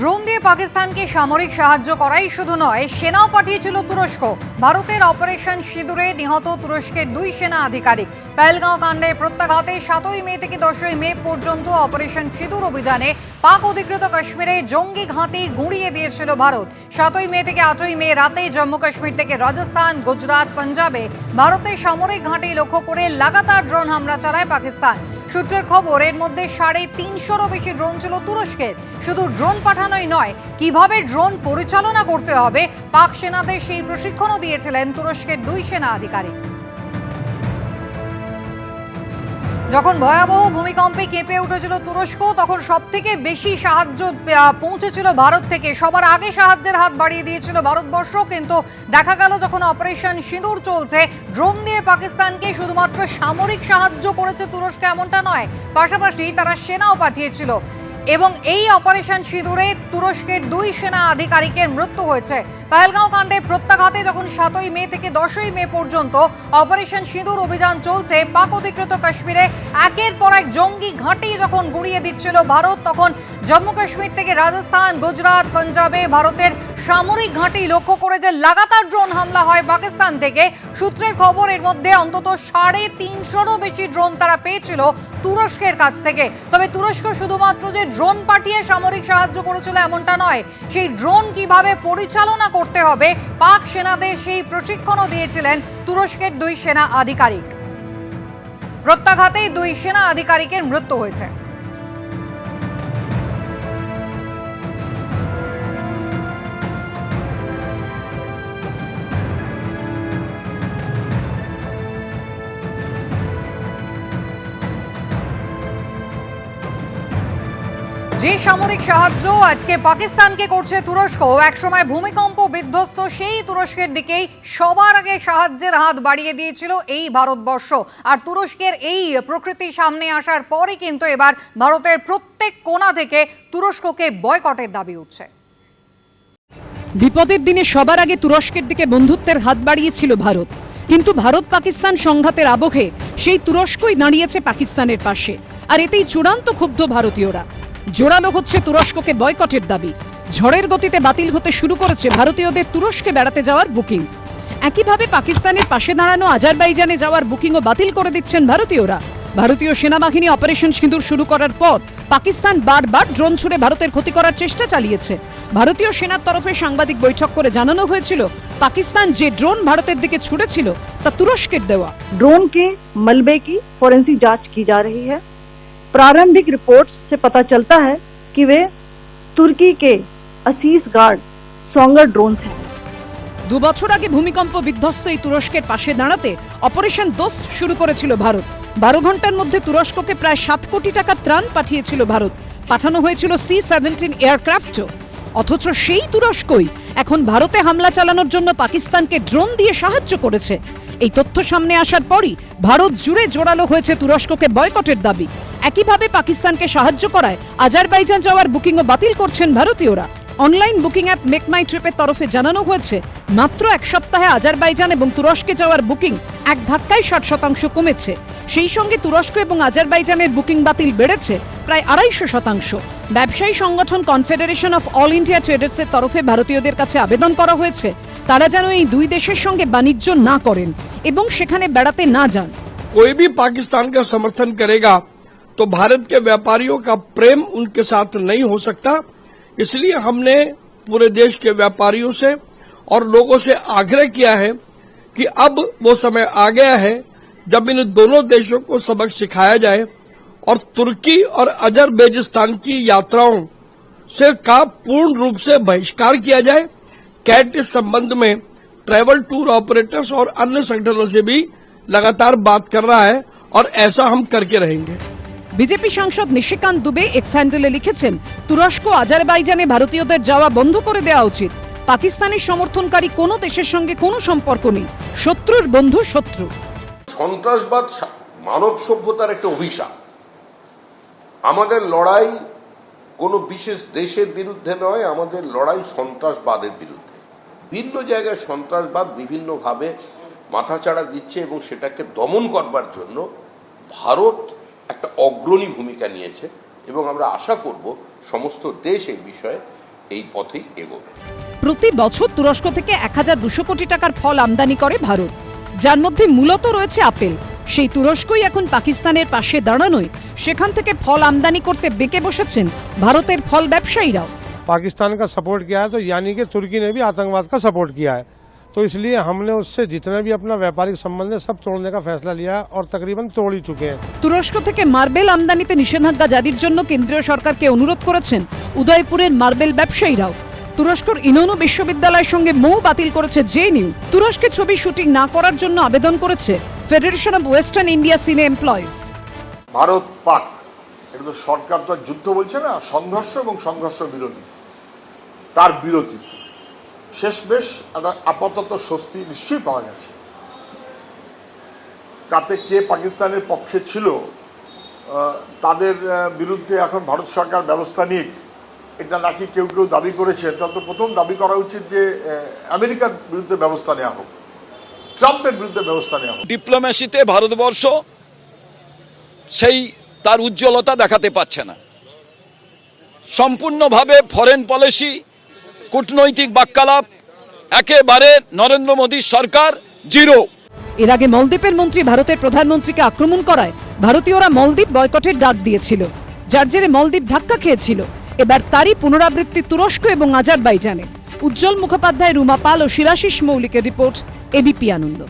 Drone দিয়ে পাকিস্তানকে সামরিক সাহায্য করাই শুধু নয়, সেনাও পাঠিয়েছিল তুরস্ক। ভারতের অপারেশন সিঁদুরে নিহত তুরস্কের দুই সেনা আধিকারিক। পেহেলগাঁও কাণ্ডে প্রত্যাঘাতে সাতই মে থেকে দশই মে পর্যন্ত অপারেশন সিঁদুর অভিযানে পাক অধিকৃত কাশ্মীরে জঙ্গি ঘাঁটি গুঁড়িয়ে দিয়েছিল ভারত। সাতই মে থেকে আটই মে রাতে জম্মু কাশ্মীর থেকে রাজস্থান, গুজরাট, পাঞ্জাবে ভারতের সামরিক ঘাঁটি লক্ষ্য করে লাগাতার ড্রোন হামলা চালায় পাকিস্তান। সূত্রের খবর, এর মধ্যে সাড়ে তিনশোরও বেশি ড্রোন ছিল তুরস্কের। শুধু ড্রোন পাঠানোই নয়, কীভাবে ড্রোন পরিচালনা করতে হবে, পাক সেনাদের সেই প্রশিক্ষণও দিয়েছিলেন তুরস্কের দুই সেনা আধিকারিক। যখন ভয়াবহ ভূমিকম্পে কেঁপে উঠেছিল তুরস্ক, তখন সব থেকে বেশি সাহায্য পৌঁছেছিল ভারত থেকে। সবার আগে সাহায্যের হাত বাড়িয়ে দিয়েছিল ভারতবর্ষ, কিন্তু দেখা গেল যখন অপারেশন সিঁদুর চলছে, ড্রোন দিয়ে পাকিস্তানকে শুধুমাত্র সামরিক সাহায্য করেছে তুরস্ক এমনটা নয়, পাশাপাশি তারা সেনাও পাঠিয়েছিল। এবং এই অপারেশন সিঁদুরে তুরস্কের দুই সেনা আধিকারিকের মৃত্যু হয়েছে। পহেলগাঁও কাণ্ডে প্রত্যাঘাতে যখন সাতই মে থেকে দশই মে পর্যন্ত অপারেশন সিঁদুর অভিযান চলছে, পাক অধিকৃত কাশ্মীরে একের পর এক জঙ্গি ঘাঁটি যখন গুড়িয়ে দিচ্ছিল ভারত, তখন জম্মু কাশ্মীর থেকে রাজস্থান, গুজরাট, পাঞ্জাবে ভারতের সামরিক ঘাঁটি লক্ষ্য করে যে লাগাতার ড্রোন হামলা হয় পাকিস্তান থেকে। সূত্রের খবর, এর মধ্যে অন্তত সাড়ে তিনশোরও বেশি ড্রোন তারা পেয়েছিল তুরস্কের কাছ থেকে। তবে তুরস্ক শুধুমাত্র যে ড্রোন পাঠিয়ে সামরিক সাহায্য করেছিল এমনটা নয়, সেই ড্রোন কীভাবে পরিচালনা করতে হবে পাক সেনাদের সেই প্রশিক্ষণও দিয়েছিলেন তুরস্কের দুই সেনা আধিকারিক। প্রত্যাঘাতেই দুই সেনা আধিকারিকের মৃত্যু হয়েছে। যে সামরিক সাহায্য আজকে পাকিস্তানকে করছে তুরস্ক একসময় ভূমিকম্প বিধ্বস্ত সেই তুরস্কের দিকেই সবার আগে সাহায্যের হাত বাড়িয়ে দিয়েছিল এই ভারতবর্ষ। আর তুরস্কের এই প্রকৃতি সামনে আসার পরই কিন্তু এবার ভারতের প্রত্যেক কোণা থেকে তুরস্ককে বয়কটের দাবি উঠছে। বিপদের দিনে সবার আগে তুরস্কের দিকে বন্ধুত্বের হাত বাড়িয়েছিল ভারত। কিন্তু ভারত পাকিস্তান সংঘাতের আবহে সেই তুরস্কই দাঁড়িয়েছে পাকিস্তানের পাশে। আর এতেই চূড়ান্ত ক্ষুব্ধ ভারতীয়রা। জোরালো হচ্ছে তুরস্ককে বয়কটের দাবি ঝড়ের গতিতে বাতিল হতে শুরু করেছে ভারতীয়দের তুরস্কে বেড়াতে যাওয়ার বুকিং একইভাবে পাকিস্তানের পাশে দাঁড়ানো আজারবাইজানে যাওয়ার বুকিংও বাতিল করে দিচ্ছেন ভারতীয়রা ভারতীয় সেনাবাহিনী অপারেশন সিঁদুর শুরু করার পর পাকিস্তান বারবার ড্রোন ছুড়ে ভারতের ক্ষতি করার চেষ্টা চালিয়েছে ভারতীয় সেনার তরফে সাংবাদিক বৈঠক করে জানানো হয়েছিল পাকিস্তান যে ড্রোন ভারতের দিকে ছুড়েছিল তা তুরস্কের দেওয়া ड्रोन के मलबे की फोरेंसिक जांच की जा रही है प्रारंभिक रिपोर्ट्स से पता चलता है कि वे तुर्की के असीस गार्ड सोंगर ड्रोन हैं দু বছর আগে ভূমিকম্প বিধ্বস্ত এই তুরস্কের পাশে দাঁড়াতে অপারেশন দোস্ত শুরু করেছিল ভারত বারো ঘন্টার মধ্যে তুরস্ককে প্রায় সাত কোটি টাকা ত্রাণ পাঠিয়েছিল ভারত পাঠানো হয়েছিল সি সেভেন্টিন এয়ারক্রাফটও অথচ সেই তুরস্কই এখন ভারতে হামলা চালানোর জন্য পাকিস্তানকে ড্রোন দিয়ে সাহায্য করেছে এই তথ্য সামনে আসার পরই ভারত জুড়ে জোরালো হয়েছে তুরস্ককে বয়কটের দাবি একইভাবে পাকিস্তানকে সাহায্য করায় আজারবাইজান যাওয়ার বুকিংও বাতিল করছেন ভারতীয়রা online booking app Make My ট্রিপের তরফে জানানো হয়েছে মাত্র এক সপ্তাহে আজারবাইজান এবং তুরস্কে যাওয়ার বুকিং এক ধাক্কায় ষাট শতাংশ কমেছে সেই সঙ্গে তুরস্ক এবং আজারবাইজানের বুকিং বাতিল বেড়েছে প্রায় আড়াইশো শতাংশ ব্যবসায়ী সংগঠন কনফেডারেশন অফ অল ইন্ডিয়া ট্রেডার্সের তরফে ভারতীয়দের কাছে আবেদন করা হয়েছে তারা যেন এই দুই দেশের সঙ্গে বাণিজ্য না করেন এবং সেখানে বেড়াতে না যান कोई भी पाकिस्तान का समर्थन करेगा तो भारत के व्यापारियों का प्रेम उनके साथ नहीं हो सकता। इसलिए हमने पूरे देश के व्यापारियों से और लोगों से आग्रह किया है कि अब वो समय आ गया है जब इन दोनों देशों को सबक सिखाया जाए और तुर्की और अजरबेजिस्तान की यात्राओं से का पूर्ण रूप से बहिष्कार किया जाए। कैट इस संबंध में ट्रैवल टूर ऑपरेटर्स और अन्य संगठनों से भी लगातार बात कर रहा है और ऐसा हम करके रहेंगे। বিজেপি সাংসদ নিশিকান্ত দুবে এক্স হ্যান্ডেলে লিখেছেন, তুরস্ক, আজারবাইজানে ভারতীয়দের যাওয়া বন্ধ করে দেওয়া উচিত। পাকিস্তানের সমর্থনকারী কোনো দেশের সঙ্গে কোনো সম্পর্ক নেই। শত্রুর বন্ধু শত্রু। সন্ত্রাসবাদ মানব সভ্যতার একটা অভিশাপ। আমাদের লড়াই কোনো বিশেষ দেশের বিরুদ্ধে নয়, আমাদের লড়াই সন্ত্রাসবাদের বিরুদ্ধে। ভিন্ন জায়গায় সন্ত্রাসবাদ বিভিন্নভাবে মাথাচাড়া দিচ্ছে এবং সেটাকে দমন করবার জন্য ভারত একটা অগ্রণী ভূমিকা নিয়েছে এবং আমরা আশা করব সমস্ত দেশ এই বিষয়ে এই পথেই এগোবে প্রতি বছর তুরস্ক থেকে এক হাজার দুশো কোটি টাকার ফল আমদানি করে ভারত যার মধ্যে মূলত রয়েছে আপেল সেই তুরস্কই এখন পাকিস্তানের পাশে দাঁড়ানোয় সেখান থেকে ফল আমদানি করতে বেঁকে বসেছেন ভারতের ফল ব্যবসায়ীরাও पाकिस्तान का सपोर्ट किया है तो यानी कि तुर्की ने भी आतंकवाद का सपोर्ट किया है तो इसलिए हमने उससे जितने भी अपना व्यापारिक संबंध है सब तोड़ने का फैसला लिया है और तकरीबन तोड़ ही चुके हैं তুরস্ক থেকে মার্বেল আমদানিতে নিষেধাজ্ঞা জারির জন্য কেন্দ্রীয় সরকারকে অনুরোধ করেছেন উদয়পুরের মার্বেল ব্যবসায়ীরাও তুরস্কর ইনোনু বিশ্ববিদ্যালয়ের সঙ্গে মৌ বাতিল করেছে জেএনইউ তুরস্কে ছবি শুটিং না করার জন্য আবেদন করেছে federation of western India cine employees Bharat Pak এটা তো সরকার তো আর যুদ্ধ বলছে না সংঘর্ষ এবং সংঘর্ষ বিরোধী তার বিরতি শেষ বেশ একটা আপাতত স্বস্তি নিশ্চয়ই পাওয়া গেছে। তাতে কে পাকিস্তানের পক্ষে ছিল তাদের বিরুদ্ধে এখন ভারত সরকার ব্যবস্থা নিক, এটা নাকি কেউ কেউ দাবি করেছে তাহলে তো প্রথম দাবি করা উচিত যে আমেরিকার বিরুদ্ধে ব্যবস্থা নেওয়া হোক, ট্রাম্পের বিরুদ্ধে ব্যবস্থা নেওয়া হোক। ডিপ্লোমেসিতে ভারতবর্ষ সেই তার উজ্জ্বলতা দেখাতে পারছে না। সম্পূর্ণভাবে ফরেন পলিসি কূটনৈতিক বাক্যালাপ, একেবারে নরেন্দ্র মোদীর সরকার জিরো। এর আগে মলদ্বীপের মন্ত্রী ভারতের প্রধানমন্ত্রীকে আক্রমণ করায় ভারতীয়রা মলদ্বীপ বয়কটের ডাক দিয়েছিল, যার জেরে মলদ্বীপ ধাক্কা খেয়েছিল। এবার তারই পুনরাবৃত্তি তুরস্ক এবং আজারবাইজানে। উজ্জ্বল মুখোপাধ্যায়, রুমা পাল ও শিবাশিস মৌলিকের রিপোর্ট এবিপি আনন্দ।